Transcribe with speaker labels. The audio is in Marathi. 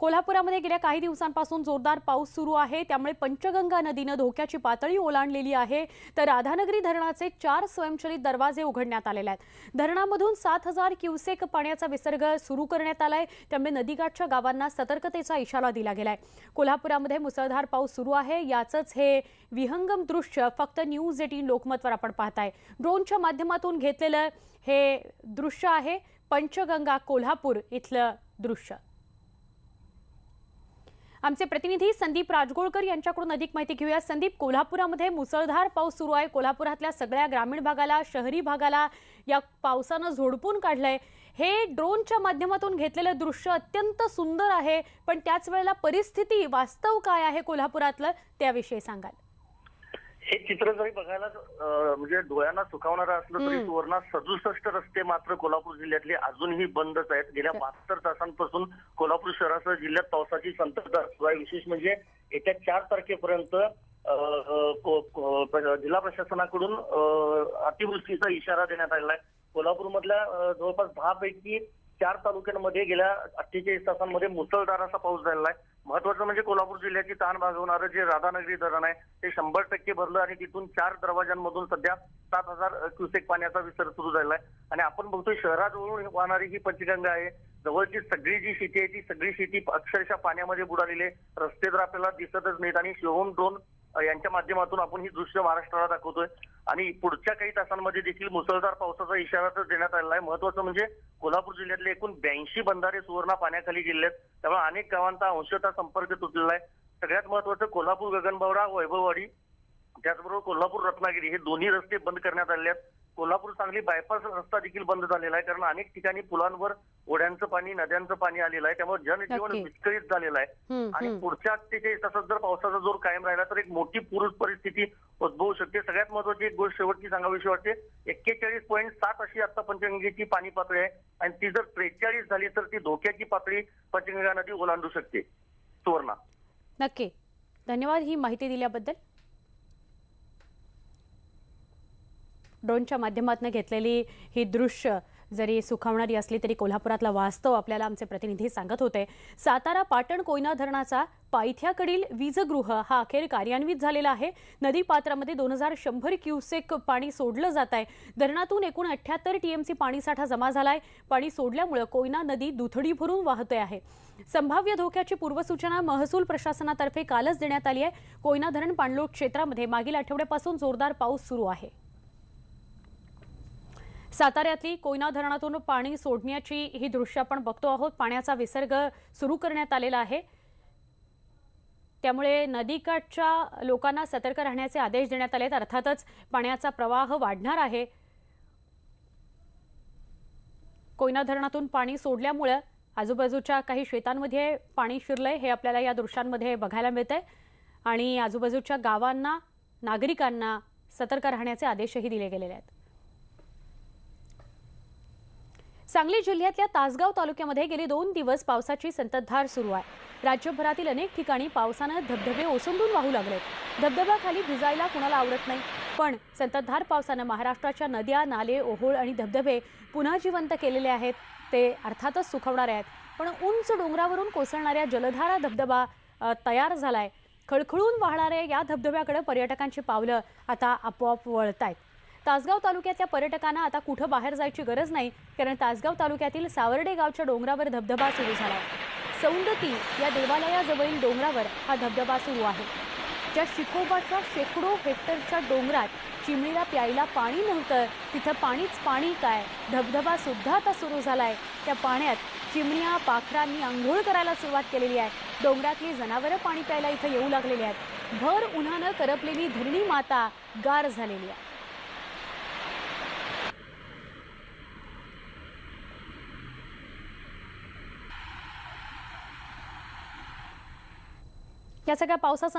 Speaker 1: कोल्हापुरामध्ये गेल्या काही दिवसांपासून जोरदार पाऊस सुरू आहे त्यामुळे पंचगंगा नदीनं धोक्याची पातळी ओलांडलेली आहे तर राधानगरी धरणाचे चार स्वयंचलित दरवाजे उघडण्यात आलेले आहेत धरणामधून सात हजार क्युसेक पाण्याचा विसर्ग सुरू करण्यात आलाय त्यामुळे नदीकाठच्या गावांना सतर्कतेचा इशारा दिला गेलाय कोल्हापुरामध्ये मुसळधार पाऊस सुरू आहे याचंच हे विहंगम दृश्य फक्त न्यूज एटीन लोकमतवर आपण पाहताय ड्रोनच्या माध्यमातून घेतलेलं हे दृश्य आहे पंचगंगा कोल्हापूर इथलं दृश्य आमचे प्रतिनिधी संदीप राजगोळकर यांच्याकडून अधिक माहिती घेऊया संदीप कोल्हापुरामध्ये मुसळधार पाऊस सुरू आहे कोल्हापुरातल्या सगळ्या ग्रामीण भागाला शहरी भागाला या पावसानं झोडपून काढलंय हे ड्रोनच्या माध्यमातून घेतलेलं दृश्य अत्यंत सुंदर आहे पण त्याच वेळेला परिस्थिती वास्तव काय आहे कोल्हापुरातलं त्याविषयी सांगाल
Speaker 2: हे चित्र जरी बघायला म्हणजे डोळ्यांना सुखावणारं असलं तरी सुवर्णा सदुसष्ट रस्ते मात्र कोल्हापूर जिल्ह्यातले अजूनही बंदच आहेत गेल्या बहात्तर तासांपासून कोल्हापूर शहरासह जिल्ह्यात पावसाची संततधार सुरू विशेष म्हणजे येत्या चार तारखेपर्यंत जिल्हा प्रशासनाकडून अतिवृष्टीचा इशारा देण्यात आलेला आहे कोल्हापूरमधल्या जवळपास दहा पैकी चार तालुक्यांमध्ये गेल्या अठ्ठेचाळीस तासांमध्ये मुसळधार असा पाऊस झालेला आहे महत्वाचं म्हणजे कोल्हापूर जिल्ह्याची ताण भागवणारं जे राधानगरी धरण आहे ते शंभर टक्के भरलं आणि तिथून चार दरवाजांमधून सध्या सात हजार क्युसेक पाण्याचा विसर सुरू झालेला आहे आणि आपण बघतोय शहराजवळून वाहणारी ही पंचगंगा आहे जवळची सगळी जी शेती आहे ती सगळी शेती अक्षरशः पाण्यामध्ये बुडालेली आहे रस्ते तर आपल्याला दिसतच नाहीत आणि शिवून दोन यांच्या माध्यमातून आपण ही दृश्य महाराष्ट्राला दाखवतोय आणि पुढच्या काही तासांमध्ये देखील मुसळधार पावसाचा इशारा तर देण्यात आलेला आहे महत्वाचं म्हणजे कोल्हापूर जिल्ह्यातले एकूण ब्याऐंशी बंधारे सुवर्णा पाण्याखाली गेले आहेत त्यामुळे अनेक गावांचा अंशतः संपर्क तुटलेला आहे सगळ्यात महत्वाचं कोल्हापूर गगनबावडा वैभववाडी त्याचबरोबर कोल्हापूर रत्नागिरी हे दोन्ही रस्ते बंद करण्यात आले आहेत कोल्हापूर सांगली बायपास रस्ता देखील बंद झालेला आहे कारण अनेक ठिकाणी पुलांवर ओढ्यांचं पाणी नद्यांचं पाणी आलेलं आहे त्यामुळे जनजीवन विस्कळीत झालेलं आहे आणि पुढच्या अठ्ठेचाळीस तासात जर पावसाचा जोर कायम राहिला तर एक मोठी पूर परिस्थिती उद्भवू शकते सगळ्यात महत्वाची एक गोष्ट शेवटची सांगावीशी वाटते एक्केचाळीस पॉईंट सात अशी आता पंचगंगेची पाणी पातळी आहे आणि ती जर त्रेचाळीस झाली तर ती धोक्याची पातळी पंचगंगा नदी ओलांडू शकते सुवर्णा
Speaker 1: नक्की धन्यवाद ही माहिती दिल्याबद्दल ड्रोनच्या माध्यमातून घेतलेली ही दृश्य जरी सुखावणारी असली तरी कोल्हापुरातला वास्तव आपल्याला आमचे प्रतिनिधी सांगत होते सातारा पाटण कोयना धरणाचा पायथ्याकडील वीजगृह हा अखेर कार्यान्वित झालेला आहे नदी पात्रामध्ये दोन हजार शंभर क्युसेक पाणी सोडलं जात आहे धरणातून एकूण अठ्याहत्तर टी एम सी पाणीसाठा जमा झालाय पाणी सोडल्यामुळे कोयना नदी दुथडी भरून वाहते आहे संभाव्य धोक्याची पूर्वसूचना महसूल प्रशासनातर्फे कालच देण्यात आली आहे कोयना धरण पाणलोट क्षेत्रामध्ये मागील आठवड्यापासून जोरदार पाऊस सुरू आहे साताऱ्यातली कोयना धरणातून पाणी सोडण्याची ही दृश्य आपण बघतो आहोत पाण्याचा विसर्ग सुरू करण्यात आलेला आहे त्यामुळे नदीकाठच्या लोकांना सतर्क राहण्याचे आदेश देण्यात आले अर्थातच पाण्याचा प्रवाह वाढणार आहे कोयना धरणातून पाणी सोडल्यामुळं आजूबाजूच्या काही शेतांमध्ये पाणी शिरलंय हे आपल्याला या दृश्यांमध्ये बघायला आहे आणि आजूबाजूच्या गावांना नागरिकांना सतर्क राहण्याचे आदेशही दिले गेलेले आहेत सांगली जिल्ह्यातल्या तासगाव तालुक्यामध्ये गेले दोन दिवस पावसाची संततधार सुरू आहे राज्यभरातील अनेक ठिकाणी पावसानं धबधबे ओसंडून वाहू लागले धबधब्याखाली भिजायला कुणाला आवडत नाही पण संततधार पावसानं महाराष्ट्राच्या नद्या नाले ओहोळ आणि धबधबे पुन्हा जिवंत केलेले आहेत ते अर्थातच सुखवणारे आहेत पण उंच डोंगरावरून कोसळणाऱ्या जलधारा धबधबा तयार झाला आहे खळखळून वाहणाऱ्या या धबधब्याकडे पर्यटकांची पावलं आता आपोआप वळत आहेत तासगाव तालुक्यातल्या पर्यटकांना आता कुठं बाहेर जायची गरज नाही कारण तासगाव तालुक्यातील सावर्डे गावच्या डोंगरावर धबधबा सुरू झाला सौंदती या देवालयाजवळील डोंगरावर हा धबधबा सुरू आहे ज्या शिकोबाच्या शेकडो हेक्टरच्या डोंगरात चिमणीला प्यायला पाणी नव्हतं तिथं पाणीच पाणी काय धबधबा सुद्धा आता सुरू झाला आहे त्या पाण्यात चिमण्या पाखरांनी आंघोळ करायला सुरुवात केलेली आहे डोंगरातली जनावरं पाणी प्यायला इथं येऊ लागलेली आहेत भर उन्हानं करपलेली धरणी माता गार झालेली आहे याचा काय पावसासंदर्भात